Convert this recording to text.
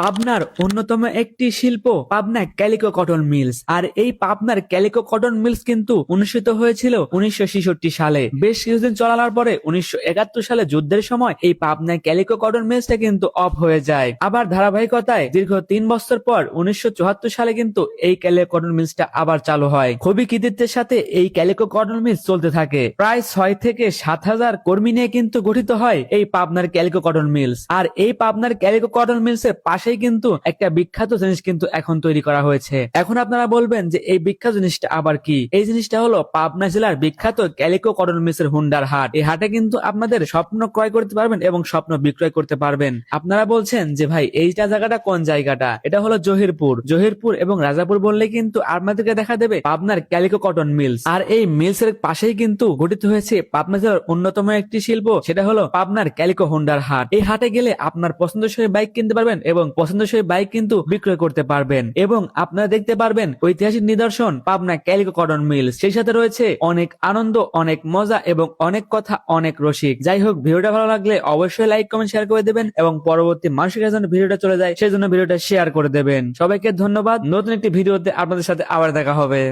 পাবনার অন্যতম একটি শিল্প পাবনা ক্যালিকো কটন মিলস। আর এই পাবনার ক্যালিকো কটন মিলস কিন্তু অনুষ্ঠিত হয়েছিল উনিশশো সালে। বেশ কিছুদিন চলার পরে উনিশশো সালে যুদ্ধের সময় এই পাবনা ক্যালিকো কটন মিলসটা কিন্তু অফ হয়ে যায়। আবার ধারাবাহিকতায় দীর্ঘ তিন বছর পর উনিশশো সালে কিন্তু এই ক্যালিকো কটন মিলসটা আবার চালু হয়। খুবই কৃতিত্বের সাথে এই ক্যালিকো কটন মিলস চলতে থাকে। প্রায় ছয় থেকে সাত হাজার কর্মী নিয়ে কিন্তু গঠিত হয় এই পাবনার ক্যালিকো কটন মিলস। আর এই পাবনার ক্যালিকো কটন মিলস এর পাশেই কিন্তু একটা বিখ্যাত জিনিস কিন্তু এখন তৈরি করা হয়েছে। এখন আপনারা বলবেন যে এই বিখ্যাত জিনিসটা আবার কি? এই জিনিসটা হলো পাবনা জেলার বিখ্যাত ক্যালিকো কটন মিলস এর হুন্ডার হাট। এই হাটে কিন্তু আপনাদের স্বপ্ন ক্রয় করতে পারবেন এবং স্বপ্ন বিক্রয় করতে পারবেন। আপনারা বলছেন যে, ভাই, এইটা জায়গাটা কোন জায়গাটা? এটা হলো জহিরপুর। জহিরপুর এবং রাজাপুর বললে কিন্তু আপনাদেরকে দেখা দেবে পাবনার ক্যালিকো কটন মিলস। আর এই মিলস এর পাশেই কিন্তু গঠিত হয়েছে পাবনা জেলার অন্যতম একটি শিল্প, সেটা হলো পাবনার ক্যালিকো হুন্ডার হাট। এই হাটে গেলে আপনার পছন্দসই বাইক কিনতে পারবেন এবং পছন্দসই বাইক কিন্তু বিক্রয় করতে পারবেন। এবং আপনারা দেখতে পারবেন ঐতিহাসিক নিদর্শন পাবনা ক্যালিকো কটন মিল সেই সাথে রয়েছে অনেক আনন্দ, অনেক মজা এবং অনেক কথা, অনেক রসিক। যাই হোক, ভিডিওটা ভালো লাগলে অবশ্যই লাইক কমেন্ট শেয়ার করে দেবেন এবং পরবর্তী মানুষের কাছে ভিডিওটা চলে যায়, সেই জন্য ভিডিওটা শেয়ার করে দেবেন। সবাইকে ধন্যবাদ। নতুন একটি ভিডিওতে আপনাদের সাথে আবার দেখা হবে।